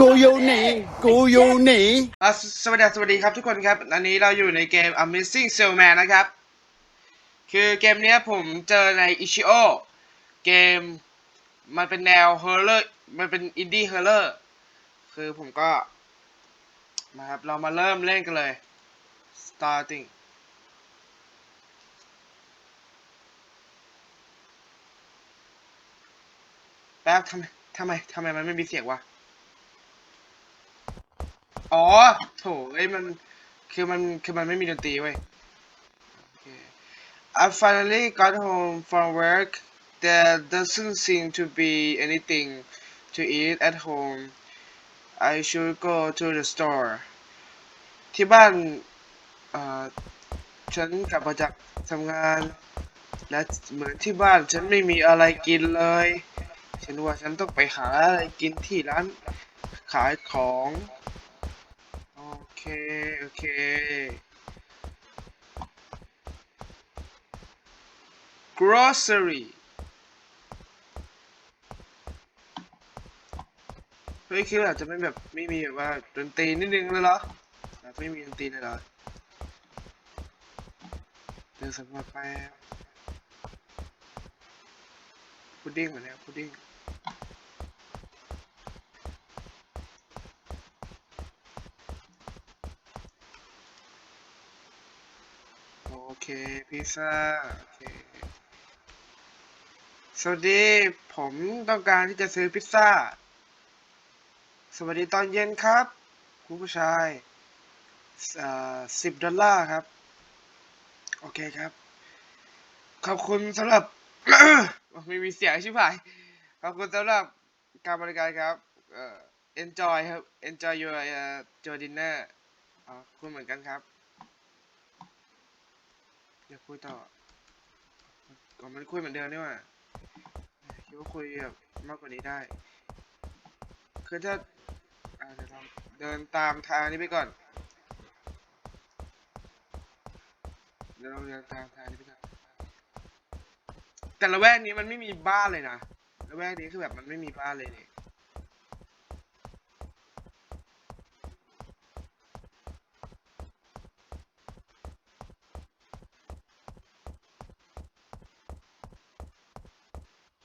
กูอยู่นี่กูอยู่นี่อะสสวัสดีสวัสดีครับทุกคนครับ อันนี้เราอยู่ในเกม Amazing Salesman นะครับ คือเกมเนี้ยผมเจอใน Ichio เกมมันเป็นแนว Horror มันเป็น Indie Horror คือผมก็มาครับ เรามาเริ่มเล่นกันเลย starting แป๊บทำไมทำไมทำไมมันไม่มีเสียงวะ อ๋อโถเอ้ยมันคือมันคือมันไม่มีดนตรีเว้ย I finally got home from work there doesn't seem to be anything to eat at home I should go to the store ที่บ้านอ่อฉันกลับมาจากทำงาน และเหมือนที่บ้านฉันไม่มีอะไรกินเลย ฉันว่าฉันต้องไปหาอะไรกินที่ร้านขายของ เค โอเค grocery เฮ้ยคิดว่าอาจจะไม่แบบไม่มีแบบว่าดนตรีนิดนึงเลยเหรอแบบไม่มีดนตรีเลยเหรอเดินสำรวจไปพุดดิ้งเหมือนเนี่ยพุดดิ้ง โอเค พิซซ่า โอเค สวัสดี ผมต้องการที่จะซื้อพิซซ่า สวัสดีตอนเย็นครับ คุณผู้ชายสิบดอลลาร์ครับ โอเคครับ ขอบคุณสำหรับ ไม่มีเสียงชิบหาย ขอบคุณสำหรับการบริการครับ เอ่อ enjoy ครับ enjoy your uh, your dinner อ๋อคุณเหมือนกันครับ อยากคุยต่อ ก่อนมันคุยเหมือนเดิมนี่ว่าคิดว่าคุยแบบมากกว่านี้ได้ คือถ้าอาเดี๋ยวเราเดินตามทางนี้ไปก่อน เดี๋ยวเราเดินตามทางนี้ไปก่อน แต่ละแวกนี้มันไม่มีบ้านเลยนะละแวกนี้คือแบบมันไม่มีบ้านเลยนี่โ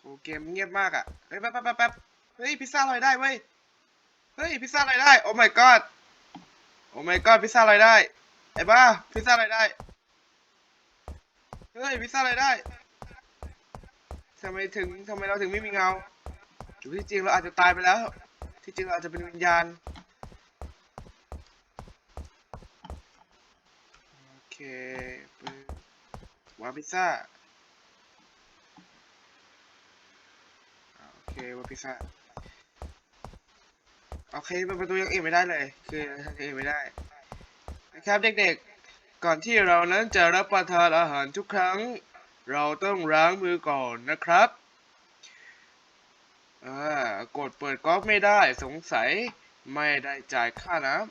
อ้เกมเงียบมากอะเฮ้ยแป๊บแป๊บแป๊บเฮ้ยพิซซ่าลอยได้เว้ย เฮ้ยพิซซ่าลอยได้ โอ้ my god โอ้ my god พิซซ่าลอยได้ ไอ้บ้าพิซซ่าลอยได้ เฮ้ยพิซซ่าลอยได้ทำไมถึงทำไมเราถึงไม่มีเงาหรือที่จริงเราอาจจะตายไปแล้ว ที่จริงเราอาจจะเป็นวิญญาณ โอเคปึ๊บวางพิซซ่า โอเควางพิซ่าโอเคเปิดประตูยังเองไม่ได้เลย คือยังเองไม่ได้ นะครับเด็กๆ ก่อนที่เรานั้นจะรับประทานอาหารทุกครั้ง เราต้องล้างมือก่อนนะครับอ่ากดเปิดก๊อกไม่ได้สงสัยไม่ได้จ่ายค่าน้ำ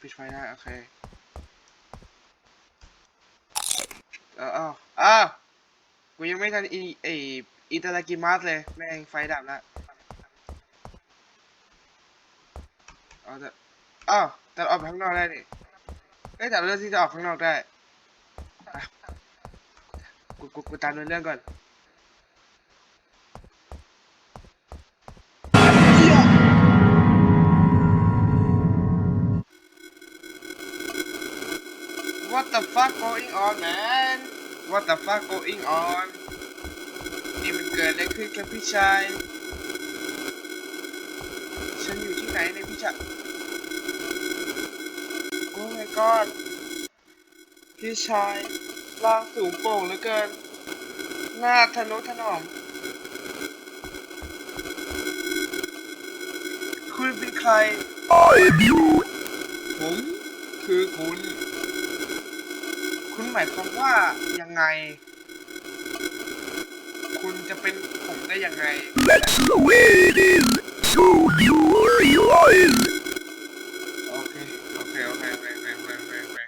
ปิดไฟได้ โอเค เอออ้าวอ้าวกูยังไม่ทันอีไออิตาลากิมัสเลย แม่งไฟดับแล้วเอาแต่อ้าวแต่ออกไปข้างนอกได้นี่เอ้ยแต่เรื่องที่จะออกข้างนอกได้ กูกูกูตามเรื่องก่อน the fuck going on man What the fuck going on นี่มันเกิดอะไรขึ้นครับพี่ชาย ฉันอยู่ที่ไหนเนี่ยพี่ชายโอ้ my god พี่ชายร่างสูงโปร่งเหลือเกิน หน้าทะนุถนอม คุณเป็นใคร ผมคือคุณ คุณหมายความว่ายังไง คุณจะเป็นผมได้ยังไง the way it is so you realize โอเค โอเค โอเคโอเคโอเคโอเคโอเคโอเค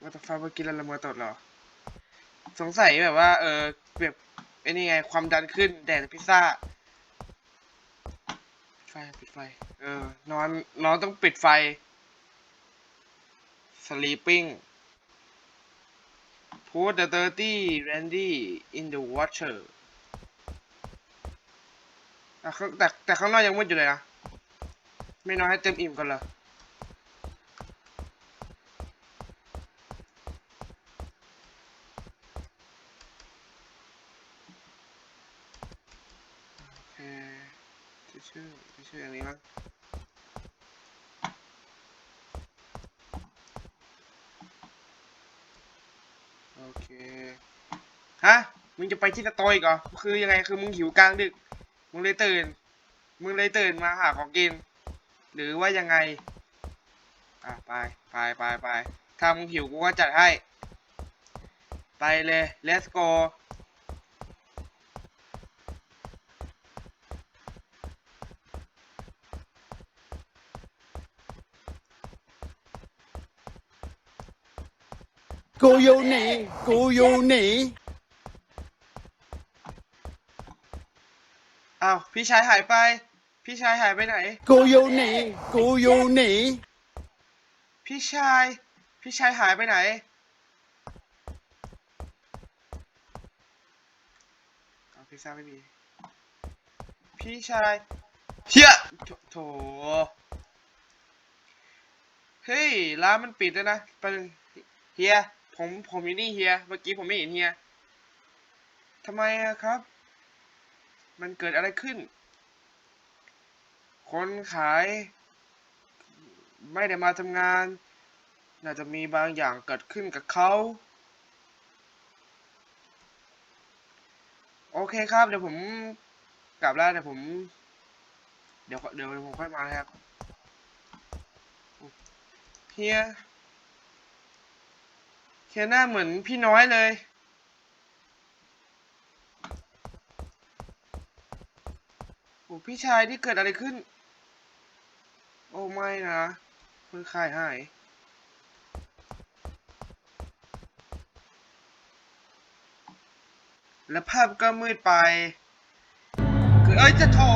ว่าแต่ฟ้าเมื่อกี้เราละเมอตดเหรอ สงสัยแบบว่า เออแบบไอ้นี่ไง ความดันขึ้น แดดพิซซ่า ไฟปิดไฟ เออ นอน นอนต้องปิดไฟ sleeping put the dirty Randy in the water แต่ข้างแต่แต่ข้างนอกยังมืดอยู่เลยนะ ไม่นอนให้เต็มอิ่มกันเหรอโอเคที่ชื่อที่ชื่ออย่างนี้มั้งโอเค ฮะ มึงจะไปที่สตออีกเหรอ คือยังไง คือมึงหิวกลางดึก มึงเลยตื่น มึงเลยตื่นมาหาของกิน หรือว่ายังไง อะ ไป ไปไปไปถ้ามึงหิวกูก็จัดให้ ไปเลย let's go กูอยู่นี่ กูอยู่นี่ อ้าวพี่ชายหายไป พี่ชายหายไปไหน กูอยู่นี่ กูอยู่นี่ พี่ชาย พี่ชายหายไปไหนเอาพิซซ่าไม่มี พี่ชายเฮียโถโถเฮ้ยร้านมันปิดแล้วนะไปบนึงเฮีย ผมผมอยู่นี่เฮีย เมื่อกี้ผมไม่เห็นเฮียทำไมอะครับ มันเกิดอะไรขึ้น คนขาย ไม่ได้มาทำงาน น่าจะมีบางอย่างเกิดขึ้นกับเขา โอเคครับ เดี๋ยวผมกลับแล้วเดี๋ยวผม เดี๋ยวเดี๋ยวผมค่อยมาครับเฮีย เฮียหน้าเหมือนพี่น้อยเลย โอ้พี่ชายที่เกิดอะไรขึ้น โอ้ไม่นะคนขายหายแล้วภาพก็มืดไป คือเอ้ยจะโทร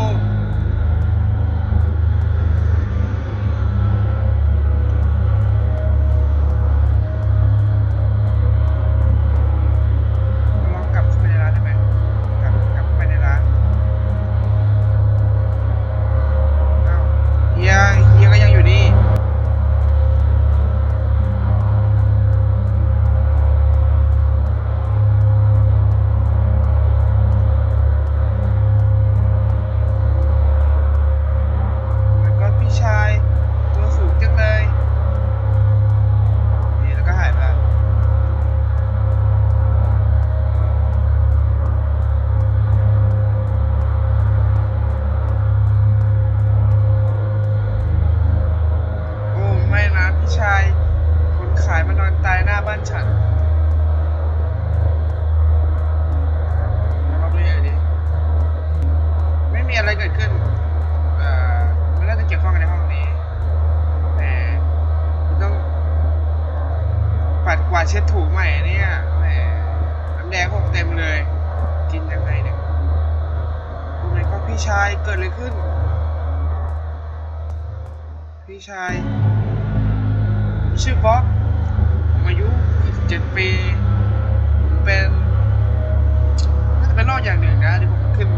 ขายมานอนตายหน้าบ้านฉันมาลองดูอย่างดิ ไม่มีอะไรเกิดขึ้น เอ่อ มันน่าจะเกี่ยวข้องกันในห้องนี้ แต่ต้อง ปัดกวาดเช็ดถูใหม่เนี่ยแหมน้ำแดงหกเต็มเลย กินยังไงเนี่ยโอ้ยก็พี่ชายเกิดอะไรขึ้น พี่ชายชื่อบ๊อบ อายุ27ปีผมเป็นน่าจะเป็นโรคอย่างหนึ่งนะที่ผมขึ้น